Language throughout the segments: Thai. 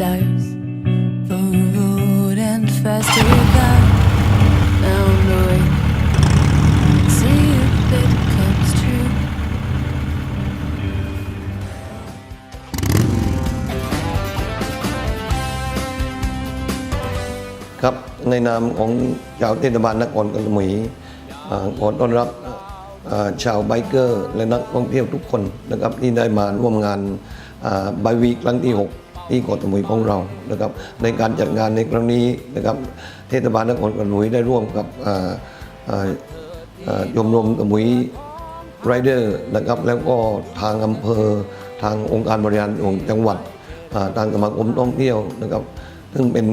whispered stars. For a road and faster car. Now I'm knowing. See if it comes true. ครับในนามของชาวเทศบาลนครกระสมุยอ่ขอต้อนรับชาวไบเกอร์ และนักท่องเที่ยวทุกคนนะครับที่ได้มาร่วมงานไบวีครั้งที่ 6 ที่เกาะสมุยของเรานะครับในการจัดงานในครั้งนี้นะครับเทศบาลนครกระสมุยได้ร่วมกับยมรมสมุยไรเดอร์นะครับแล้วก็ทางอำเภอทางองค์การบริหารของจังหวัดทางสมาคมท่องเที่ยวนะครับ ซึ่งเป็น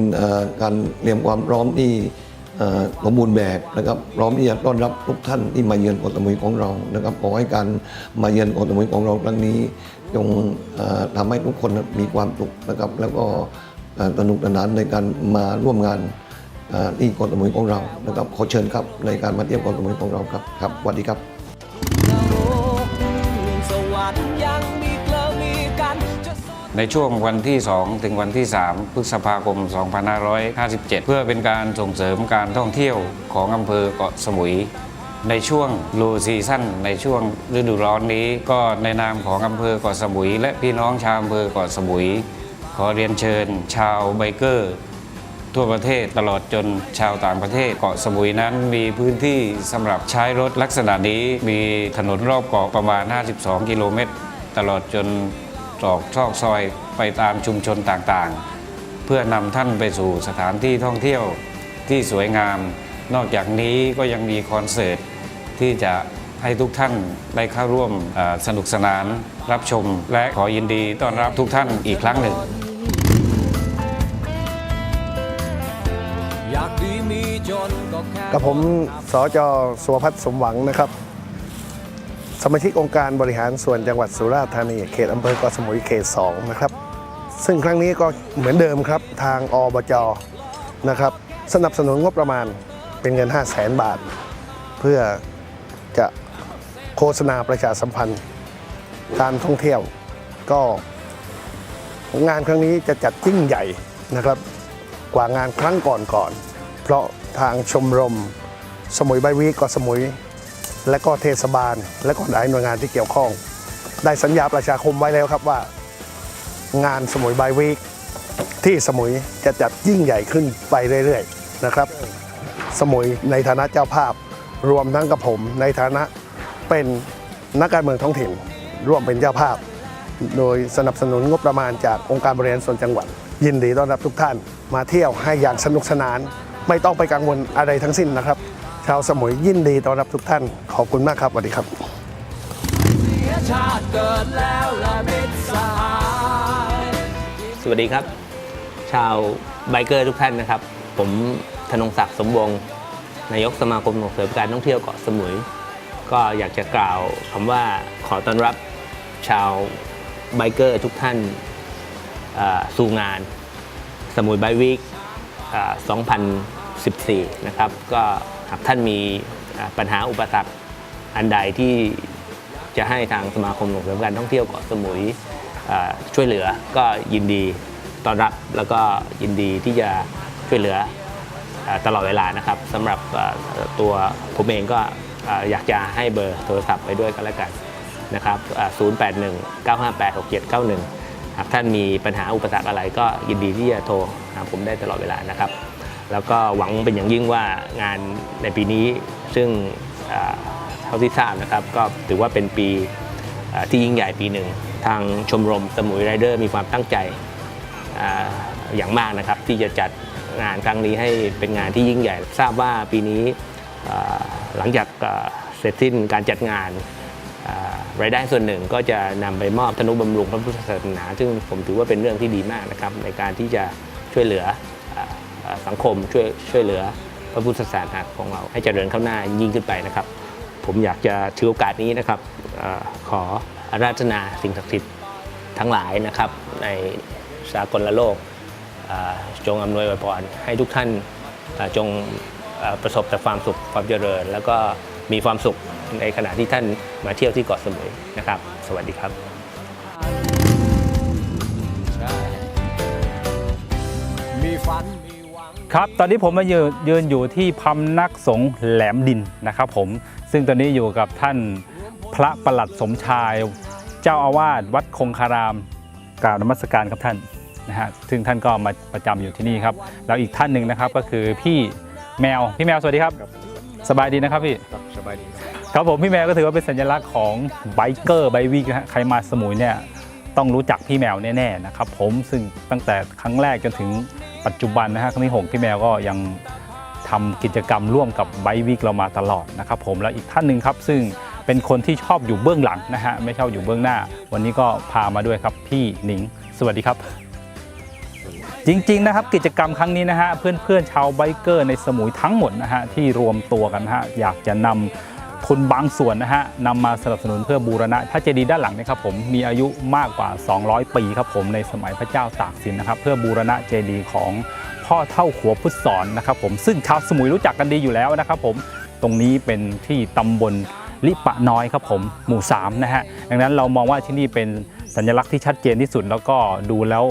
การเตรียมความพร้อมที่ สมบูรณ์แบบนะครับพร้อมที่จะต้อนรับทุกท่านที่มาเยือนเกาะสมุยของเรานะครับขอให้การมาเยือนเกาะสมุยของเราครั้งนี้จงทำทำให้ทุกคนมีความสุขนะครับ แล้วก็สนุกสนานในการมาร่วมงานที่เกาะสมุยของเรานะครับขอเชิญครับในการมาเที่ยวเกาะสมุยของเราครับครับสวัสดีครับ ในช่วงวันที่ 2 ถึงวันที่ 3 พฤษภาคม 2557 เพื่อเป็นการส่งเสริมการท่องเที่ยวของอำเภอเกาะสมุยในช่วงโลซีซั่นในช่วงฤดูร้อนนี้ก็ในนามของอำเภอเกาะสมุย และพี่น้องชาวอำเภอเกาะสมุย ขอเรียนเชิญชาวไบเกอร์ ทั่วประเทศตลอดจนชาวต่างประเทศเกาะสมุยนั้น มีพื้นที่สำหรับใช้รถลักษณะนี้มีถนนรอบเกาะประมาณ 52 กิโลเมตร ตลอดจน ตรอกซอกซอยไปตามชุมชนต่างๆ เพื่อนำท่านไปสู่สถานที่ท่องเที่ยวที่สวยงาม นอกจากนี้ก็ยังมีคอนเสิร์ตที่จะให้ทุกท่านได้เข้าร่วมอ่าสนุกสนานรับชม และขอยินดีต้อนรับทุกท่านอีกครั้งหนึ่งอยากดีมีจนก็แค่กับผมสจสุวพัฒน์สมหวังนะครับส มาชิกองค์การบริหารส่วนจังหวัดสุราษฎร์ธานีเขตอำเภอเกาะสมุยเขต2นะครับ ซึ่งครั้งนี้ก็เหมือนเดิมครับทางอบจนะครับ สนับสนุนงบประมาณเป็นเงิน 5 0 0แสนบาท เพื่อจะโฆษณาประชาสัมพันธ์การท่องเที่ยว ก็งานครั้งนี้จะจัดยิ่งใหญ่นะครับ กว่างานครั้งก่อนๆเพราะทางชมรมสมุยใบวีเกาะสมุย และก็เทศบาล และก็หลายหน่วยงานที่เกี่ยวข้อง ได้สัญญาประชาคมไว้แล้วครับว่า งานสมุยใบวีคที่สมุยจะจัดยิ่งใหญ่ขึ้นไปเรื่อยๆนะครับ สมุยในฐานะเจ้าภาพรวมทั้งกับผมในฐานะเป็นนักการเมืองท้องถิ่น ร่วมเป็นเจ้าภาพ โดยสนับสนุนงบประมาณจากองค์การบริหารส่วนจังหวัด ยินดีต้อนรับทุกท่านมาเที่ยวให้อย่างสนุกสนาน ไม่ต้องไปกังวลอะไรทั้งสิ้นนะครับ ชาวสมุยยินดีต้อนรับทุกท่าน ขอบคุณมากครับสวัสดีครับสวัสดีครับ ชาวไบเกอร์ทุกท่านนะครับ ผมธนงศักดิ์สมวงนายกสมาคมส่งเสริมการท่องเที่ยวเกาะสมุย ก็อยากจะกล่าวคำว่าขอต้อนรับชาวไบเกอร์ทุกท่านสู่งาน สมุยไบวีคอ่า2014 นะครับ ก็ หากท่านมีปัญหาอุปสรรคอันใดที่จะให้ทางสมาคมส่งเสริมการท่องเที่ยวเกาะสมุยช่วยเหลือก็ยินดีต้อนรับแล้วก็ยินดีที่จะช่วยเหลืออตลอดเวลานะครับสำหรับตัวผมเองก็อ่าอยากจะให้เบอร์โทรศัพท์ไปด้วยกันแล้วกันนะครับ 081 958 6791 หากท่านมีปัญหาอุปสรรคอะไรก็ยินดีที่จะโทรหาผมได้ตลอดเวลานะครับ แล้วก็หวังเป็นอย่างยิ่งว่างานในปีนี้ซึ่งเท่าที่ทราบนะครับ ก็ถือว่าเป็นปีที่ยิ่งใหญ่ปีหนึ่ง ทางชมรมสมุยไรเดอร์มีความตั้งใจออย่างมากนะครับ ที่จะจัดงานครั้งนี้ให้เป็นงานที่ยิ่งใหญ่ ทราบว่าปีนี้หลังจากเสร็จสิ้นการจัดงานรายได้ส่วนหนึ่งก็จะนำไปมอบธนุบำรุงพระพุทธศาสนา ซึ่งผมถือว่าเป็นเรื่องที่ดีมากนะครับในการที่จะช่วยเหลือ สังคมช่วยช่วยเหลือพระพุทธศาสนาของเราให้เจริญข้างหน้ายิ่งขึ้นไปนะครับ ผมอยากจะถือโอกาสนี้นะครับอขออาราธนาสิ่งศักดิ์สิทธิ์ทั้งหลายนะครับ ในสากลโลกจงอำนวยอวยพรให้ทุกท่านจงประสบแต่ความสุขความเจริญ แล้วก็มีความสุขในขณะที่ท่านมาเที่ยวที่เกาะสมุยนะครับ สวัสดีครับ ครับตอนนี้ผมมายืนยืนอยู่ที่พำนักสงฆ์แหลมดินนะครับผมซึ่งตอนนี้อยู่กับท่านพระประหลัดสมชาย เจ้าอาวาสวัดคงคารามกราบนมัสการครับท่านนะฮะซึ่งท่านก็มาประจำอยู่ที่นี่ครับแล้วอีกท่านหนึ่งนะครับก็คือพี่แมวพี่แมวสวัสดีครับ สบายดีนะครับพี่สบายดีครับผมพี่แมวก็ถือว่าเป็นสัญลักษณ์ของไบเกอร์ไบวิกนะฮะใครมาสมุยเนี่ยต้องรู้จักพี่แมวแน่ๆนะครับผมซึ่งตั้งแต่ครั้งแรกจนถึง ปัจจุบันนะฮะครั้งที่หกพี่แมวก็ยังทำกิจกรรมร่วมกับไบวิกเรามาตลอดนะครับผมแล้วอีกท่านหนึ่งครับ ซึ่งเป็นคนที่ชอบอยู่เบื้องหลังนะฮะไม่ชอบอยู่เบื้องหน้า วันนี้ก็พามาด้วยครับพี่หนิง สวัสดีครับ จริงๆนะครับกิจกรรมครั้งนี้นะฮะเพื่อนๆชาวไบเกอร์ในสมุยทั้งหมดนะฮะที่รวมตัวกันนะฮะอยากจะนำ ทุนบางส่วนนะฮะนำมาสนับสนุนเพื่อบูรณะพระเจดีย์ด้านหลังเนะครับผมมีอายุมากกว่า 200 ปีครับผมในสมัยพระเจ้าตากสินนะครับเพื่อบูรณะเจดีย์ของพ่อเท่าขัวพุทธสอนนะครับผมซึ่งชาวสมุยรู้จักกันดีอยู่แล้วนะครับผมตรงนี้เป็นที่ตำบลลิปะน้อยครับผมหมู่3นะฮะดังนั้นเรามองว่าที่นี่เป็นสัญลักษณ์ที่ชัดเจนที่สุด แล้วก็ดูแล้ว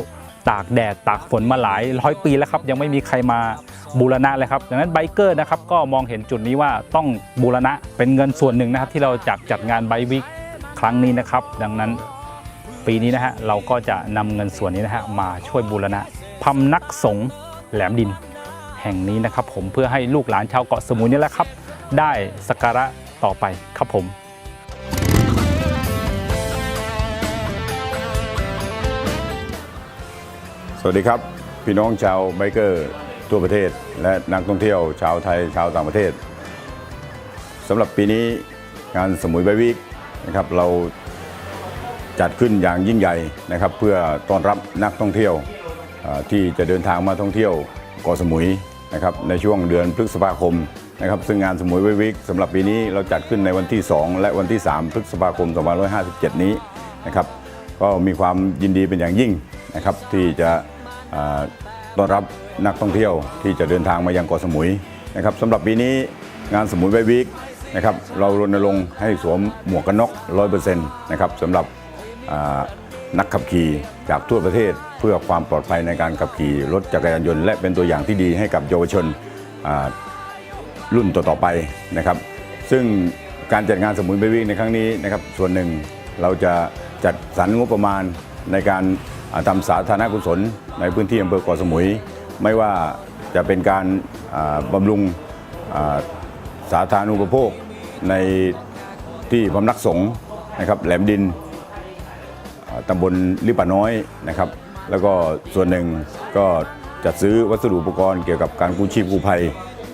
ตากแดดตากฝนมาหลายร้อยปีแล้วครับยังไม่มีใครมา บูรณะเลยครับดังนั้นไบเกอร์นะครับก็มองเห็นจุดนี้ว่าต้องบูรณะเป็นเงินส่วนหนึ่งนะครับ ที่เราจัดจัดงานไบวิกครั้งนี้นะครับ ดังนั้นปีนี้นะฮะเราก็จะนำเงินส่วนนี้นะฮะมาช่วยบูรณะพำนักสงฆ์แหลมดิน แห่งนี้นะครับ ผมเพื่อให้ลูกหลานชาวเกาะสมุยนี่แหละครับ ได้สักการะต่อไปครับผมสวัสดีครับ พี่น้องชาวไบเกอร์ ทั่วประเทศ และนักท่องเที่ยวชาวไทยชาวต่างประเทศสำหรับปีนี้งานสมุยไบวิกนะครับเราจัดขึ้นอย่างยิ่งใหญ่นะครับ เพื่อต้อนรับนักท่องเที่ยวที่จะเดินทางมาท่องเที่ยวเกาะสมุยนะครับในช่วงเดือนพฤษภาคมนะครับซึ่งงานสมุยไบวิกสำหรับปีนี้เราจัดขึ้นในวันที่ 2 และวันที่ 3 พฤษภาคม2557 นี้นะครับก็มีความยินดีเป็นอย่างยิ่งนะครับที่จะต้อนรับ นักท่องเที่ยวที่จะเดินทางมายังเกาะสมุยนะครับสำหรับปีนี้งานสมุยไบวิกนะครับเรารณรงค์ให้สวมหมวกกันน็อก100%นะครับสำหรับนักขับขี่จากทั่วประเทศ เพื่อความปลอดภัยในการขับขี่รถจักรยานยนต์และเป็นตัวอย่างที่ดีให้กับเยาวชนรุ่นต่อๆไปนะครับ ซึ่งการจัดงานสมุนไพรวิกในครั้งนี้นะครับ ส่วนหนึ่งเราจะจัดสรรงบประมาณในการทำสาธารณกุศลในพื้นที่อำเภอเกาะสมุย ไม่ว่าจะเป็นการบำรุงสาธารณูปโภคในที่พำนักสงฆ์นะครับแหลมดินตำบลลิปะน้อยนะครับ แล้วก็ส่วนหนึ่งก็จัดซื้อวัสดุอุปกรณ์เกี่ยวกับการกู้ชีพกู้ภัย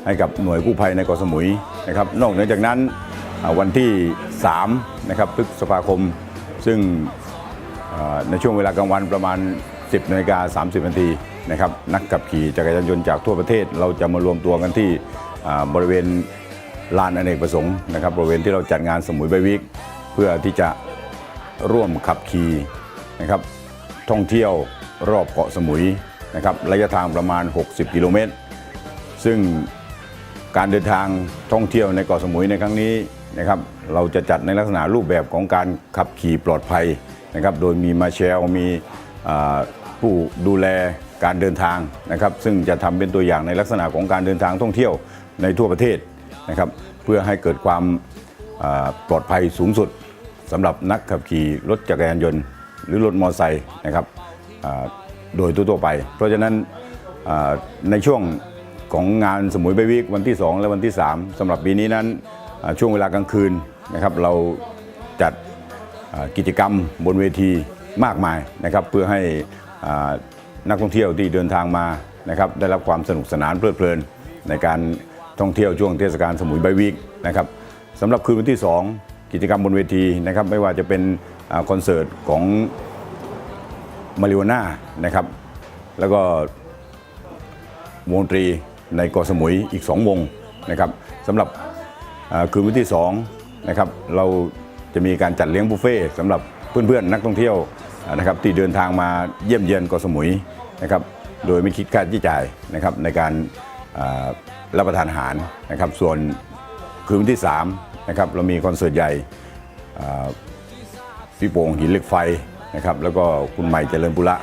ให้กับหน่วยกู้ภัยในเกาะสมุยนะครับ นอกเหนือจากนั้นวันที่3นะครับพฤษภาคม ซึ่งในช่วงเวลากลางวันประมาณ 10นาฬิกา30นาที นะครับนักขับขี่จักรยานยนต์จากทั่วประเทศ เราจะมารวมตัวกันที่บริเวณลานอเนกประสงค์นะครับบริเวณที่เราจัดงานสมุยไบวิกเพื่อที่จะร่วมขับขี่นะครับท่องเที่ยวรอบเกาะสมุยนะครับระยะทางประมาณ 60 กิโลเมตร ซึ่งการเดินทางท่องเที่ยวในเกาะสมุยในครั้งนี้นะครับเราจะจัดในลักษณะรูปแบบของการขับขี่ปลอดภัยนะครับโดยมีมาเชลมีผู้ดูแล การเดินทางนะครับซึ่งจะทำเป็นตัวอย่างในลักษณะของการเดินทางท่องเที่ยวในทั่วประเทศนะครับเพื่อให้เกิดความปลอดภัยสูงสุดสำหรับนักขับขี่รถจักรยานยนต์ หรือรถมอเตอร์ไซค์นะครับโดยทั่วไป เพราะฉะนั้นในช่วงของงานสมุยไบวิกวันที่ 2 และวันที่ 3สำหรับปีนี้นั้นช่วงเวลากลางคืนนะครับเราจัดกิจกรรมบนเวทีมากมายนะครับเพื่อให้อ่า นักท่องเที่ยวที่เดินทางมานะครับได้รับความสนุกสนานเพลิดเพลิน ในการท่องเที่ยวช่วงเทศกาลสมุยไบวิกนะครับสำหรับคืนวันที่ 2 กิจกรรมบนเวทีนะครับไม่ว่าจะเป็นอคอนเสิร์ตของมาริโอน่านะครับแล้วก็วงดนตรีในเกาะสมุยอีก 2 วงนะครับสำหรับคืนวันที่2นะครับเราจะมีการจัดเลี้ยงบุฟเฟ่สำหรับเพื่อนๆนักท่องเที่ยว นะครับที่เดินทางมาเยี่ยมเยียนเกาะสมุยนะครับโดยไม่คิดค่าใช้จ่ายนะครับในการรับประทานอาหารนะครับส่วนคืนวันที่3นะครับเรามีคอนเสิร์ตใหญ่พี่โป่งหินเหล็กไฟนะครับแล้วก็คุณใหม่เจริญปุระ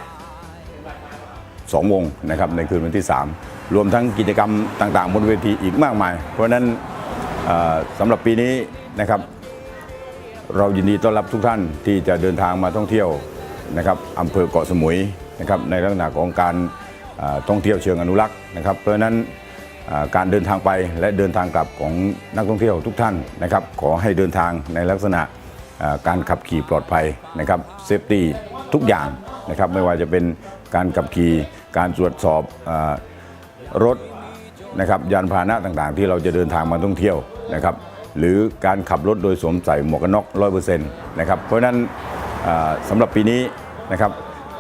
สองวงนะครับในคืนวันที่ 3 รวมทั้งกิจกรรมต่างๆ บนเวทีอีกมากมาย เพราะฉะนั้นสำหรับปีนี้นะครับ เรายินดีต้อนรับทุกท่านที่จะเดินทางมาท่องเที่ยว นะครับอำเภอเกาะสมุยนะครับในลักษณะของการท่องเที่ยวเชิงอนุรักษ์นะครับ เพราะฉะนั้นการเดินทางไปและเดินทางกลับของนักท่องเที่ยวทุกท่านนะครับ ขอให้เดินทางในลักษณะการขับขี่ปลอดภัยนะครับเซฟตี้ทุกอย่างนะครับไม่ว่าจะเป็นการขับขี่การตรวจสอบอรถนะครับยานพาหนะต่างๆ ที่เราจะเดินทางมาท่องเที่ยวนะครับหรือการขับรถโดยสวมใส่หมวกกันน็อกร้อยเปอร์เซ็นต์นะครับเพราะนั้น สำหรับปีนี้นะครับ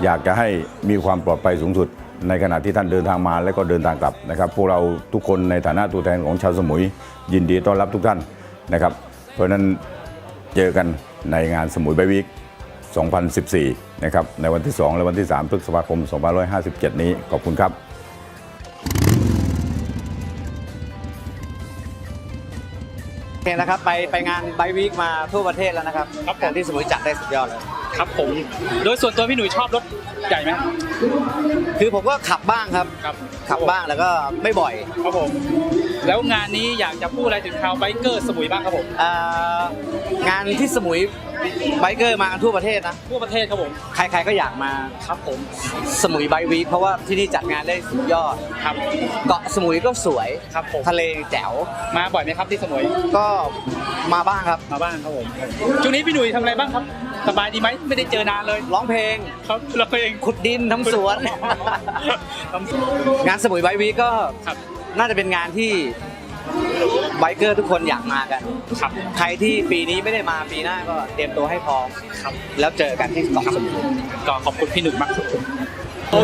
อยากจะให้มีความปลอดภัยสูงสุด ในขณะที่ท่านเดินทางมาและก็เดินทางกลับนะครับพวกเราทุกคนในฐานะตัวแทนของชาวสมุย ยินดีต้อนรับทุกท่านนะครับ เพราะฉะนั้นเจอกันในงานสมุยไบวิก2014 นะครับ ในวันที่ 2 และวันที่ 3 พฤษภาคม 2557 นี้ ขอบคุณครับโอเคนะครับ ไปไปงานไบวีคมาทั่วประเทศแล้วนะครับครับผมงานที่สมุยจัดได้สุดยอดเลย ครับผม โดยส่วนตัวพี่หนุ่ยชอบรถใหญ่ไหมคือผมก็ขับบ้างครับ ครับขับบ้างแล้วก็ไม่บ่อยครับผม แล้วงานนี้อยากจะพูดอะไรถึงชาวไบเกอร์สมุยบ้างครับผม เอ่องานที่สมุย ไบเกอร์มากันทั่วประเทศนะ ทั่วประเทศครับผม ใครๆก็อยากมาครับผม สมุยไบวีคเพราะว่าที่นี่จัดงานได้สุดยอด ครับ เกาะสมุยก็สวย ครับผม ทะเลแจ๋ว มาบ่อยไหมครับที่สมุย ก็มาบ้างครับ มาบ้างครับผมช่วงนี้พี่หนุ่ยทำอะไรบ้างครับ สบายดีไหมไม่ได้เจอนานเลย ร้องเพลง ครับเราเองขุดดินทำสวน ทำสวน งานสมุยไบวีคก็ครับ น่าจะเป็นงานที่ ไบเกอร์ทุกคนอยากมากัน ครับใครที่ปีนี้ไม่ได้มาปีหน้าก็เตรียมตัวให้พร้อมครับ แล้วเจอกันที่เกาะสมุยก็ขอบคุณพี่หนุ่ยมากครับผมเอ่อ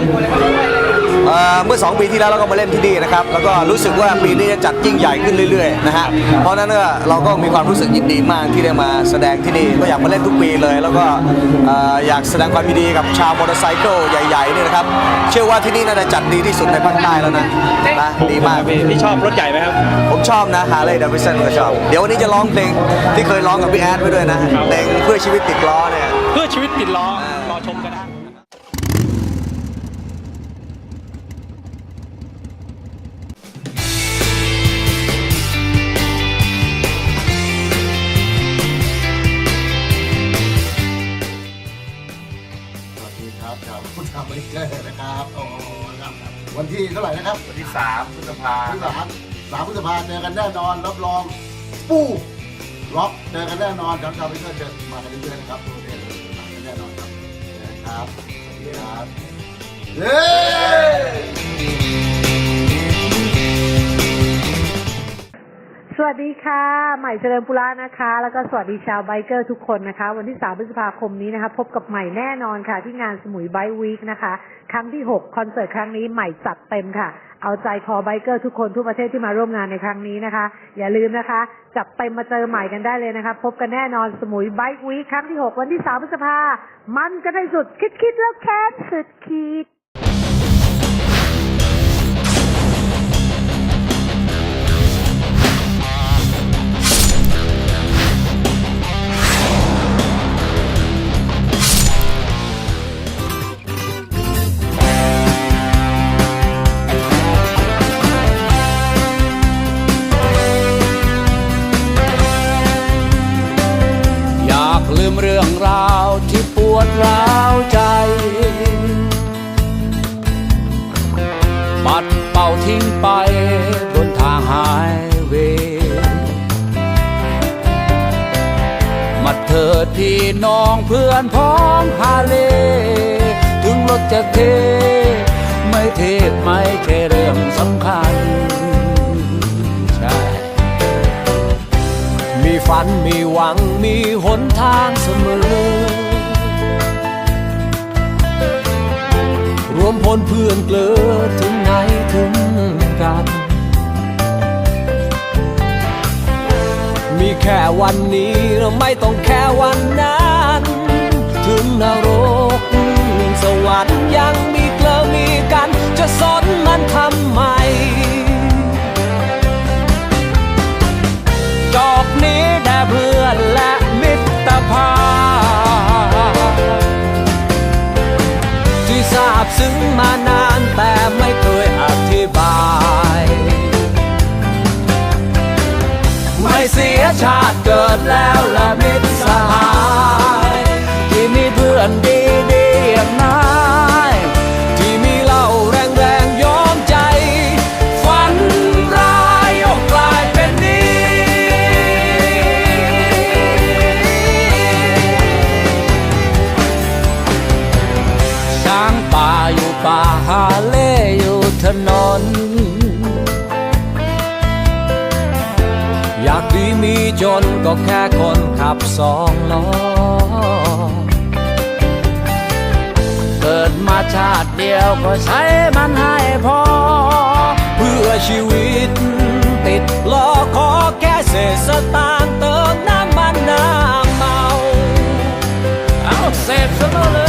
เมื่อ 2 ปีที่แล้วเราก็มาเล่นที่นี่นะครับแล้วก็รู้สึกว่าปีนี้จะจัดยิ่งใหญ่ขึ้นเรื่อยๆนะฮะเพราะฉะนั้นก็เราก็มีความรู้สึกยินดีมากที่ได้มาแสดงที่นี่ก็อยากมาเล่นทุกปีเลย แล้วก็เอ่ออยากแสดงความยินดีกับชาวมอเตอร์ไซค์ใหญ่ๆนี่นะครับเชื่อว่าที่นี่น่าจะจัดดีที่สุดในภาคใต้แล้วนะนะดีมากพี่ชอบรถใหญ่ไหมครับผมชอบนะฮาร์เลย์ดัฟฟิสันก็ชอบเดี๋ยววันนี้จะร้องเพลงที่เคยร้องกับพี่แอดไว้ด้วยนะเพลงเพื่อชีวิตติดล้อเนี่ยเพื่อชีวิตติดล้อ วันที่เท่าไหร่นะครับวันที่3พฤษภาที่สามสามพฤษภาเจอกันแน่นอน รับรองปู้ล็อกเจอกันแน่นอนชาวชาวบริเกอร์เจอมากันเรื่อยๆนะครับตัวเองมากันแน่นอนครับเจอกันครับสวัสดีครับเย้ สวัสดีค่ะ ใหม่เจริญปุระนะคะ แล้วก็สวัสดีชาวไบเกอร์ทุกคนนะคะ วันที่ 3 พฤษภาคมนี้นะคะ พบกับใหม่แน่นอนค่ะ ที่งานสมุยไบวีคนะคะ ครั้งที่ 6 คอนเสิร์ตครั้งนี้ใหม่จัดเต็มค่ะ เอาใจคอไบเกอร์ทุกคนทั่วประเทศที่มาร่วมงานในครั้งนี้นะคะ อย่าลืมนะคะ จับเต็มมาเจอใหม่กันได้เลยนะคะ พบกันแน่นอนสมุยไบวีคครั้งที่ 6 วันที่ 3 พฤษภา มันกันให้สุดคิดคิดๆแล้วแค้นสุดขีด รื่องราวที่ปวดร้าวใจ ปัดเป่าทิ้งไปบนทางหายเวย์มาเถิดพี่น้องเพื่อนพ้องฮาเล ถึงรถจะเท ไม่เทศไม่ใช่เรื่องสำคัญ ฝันมีหวังมีหนทางเสมอ รวมพลเพื่อนเกลือถึงไหนถึงกัน มีแค่วันนี้เราไม่ต้องแค่วันนั้น ถึงนรกสวรรค์ยังมีเกลอมี ซึ้งมานานแต่ไม่เคยอธิบาย ไม่เสียชาติเกิดแล้วละ มาชาติเดียวก็ใช้มันให้พอ เพื่อชีวิตติดล้อขอแค่เศษสตางค์เติมน้ำมันน้ำเมา เอาเสพซะเลย